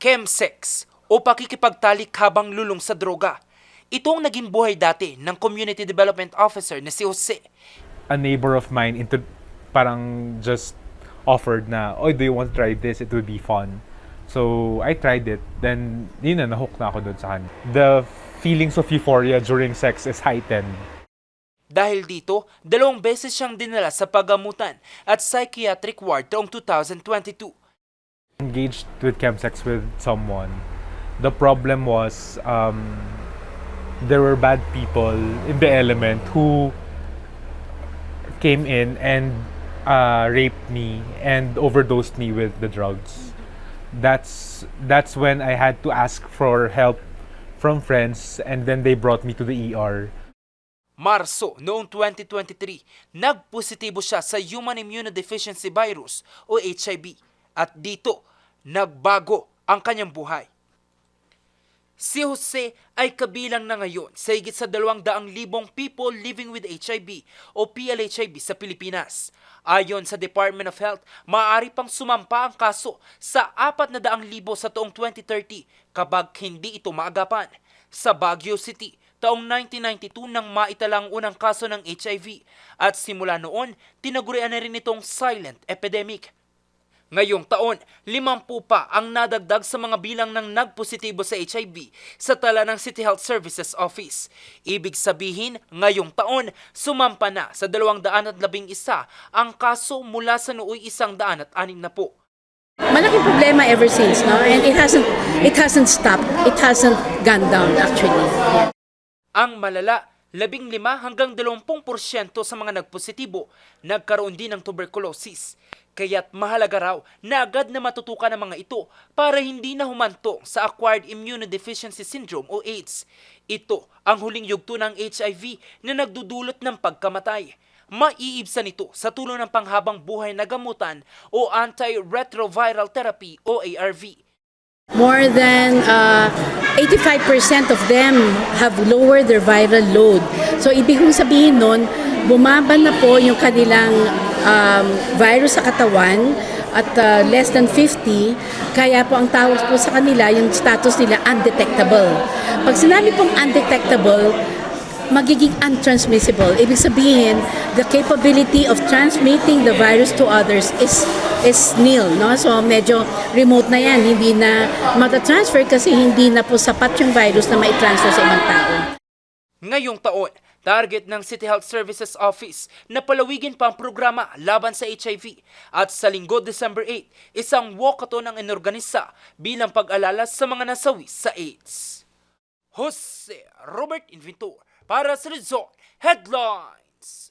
chemsex o pakikipagtalik habang lulong sa droga. Ito ang naging buhay dati ng Community Development Officer na si Jose. a neighbor of mine into parang just offered na, oh, do you want to try this? It would be fun. So, I tried it. Then, yun na, nahook na ako dun sa kanya. The feelings of euphoria during sex is heightened. Dahil dito, dalawang beses siyang dinala sa pagamutan at psychiatric ward taong 2022. Engaged with chemsex with someone. The problem was, um, there were bad people in the element who came in and uh, raped me and overdosed me with the drugs. That's that's when I had to ask for help from friends and then they brought me to the ER. Marso noong 2023, nagpositibo siya sa Human Immunodeficiency Virus o HIV at dito nagbago ang kanyang buhay. Si Jose ay kabilang na ngayon sa higit sa 200,000 people living with HIV o PLHIV sa Pilipinas. Ayon sa Department of Health, maaari pang sumampa ang kaso sa 400,000 sa taong 2030 kapag hindi ito maagapan. Sa Baguio City, taong 1992 nang maitalang unang kaso ng HIV at simula noon, tinagurian na rin itong silent epidemic. Ngayong taon, 50 pa ang nadagdag sa mga bilang ng nagpositibo sa HIV sa tala ng City Health Services Office. Ibig sabihin, ngayong taon, sumampa na sa 211 ang kaso mula sa nooy 106 na po. Malaking problema ever since, no? And it hasn't it hasn't stopped. It hasn't gone down actually. Yeah. Ang malala, 15 hanggang 20% sa mga nagpositibo nagkaroon din ng tuberculosis. Kaya't mahalaga raw na agad na matutukan ang mga ito para hindi na humantong sa Acquired Immunodeficiency Syndrome o AIDS. Ito ang huling yugto ng HIV na nagdudulot ng pagkamatay. Maiibsan ito sa tulong ng panghabang buhay na gamutan o antiretroviral therapy o ARV. More than uh, 85% of them have lowered their viral load. So ibig kong sabihin nun, bumaba na po yung kanilang um, virus sa katawan at uh, less than 50, kaya po ang tawag po sa kanila, yung status nila undetectable. Pag sinabi pong undetectable, magiging untransmissible. Ibig sabihin, the capability of transmitting the virus to others is is nil, no? So medyo remote na 'yan, hindi na mata-transfer kasi hindi na po sapat yung virus na mai-transfer sa ibang tao. Ngayong taon, target ng City Health Services Office na palawigin pa ang programa laban sa HIV. At sa linggo December 8, isang walkathon ang inorganisa bilang pag-alala sa mga nasawi sa AIDS. Jose Robert Inventor para sa Resort Headlines.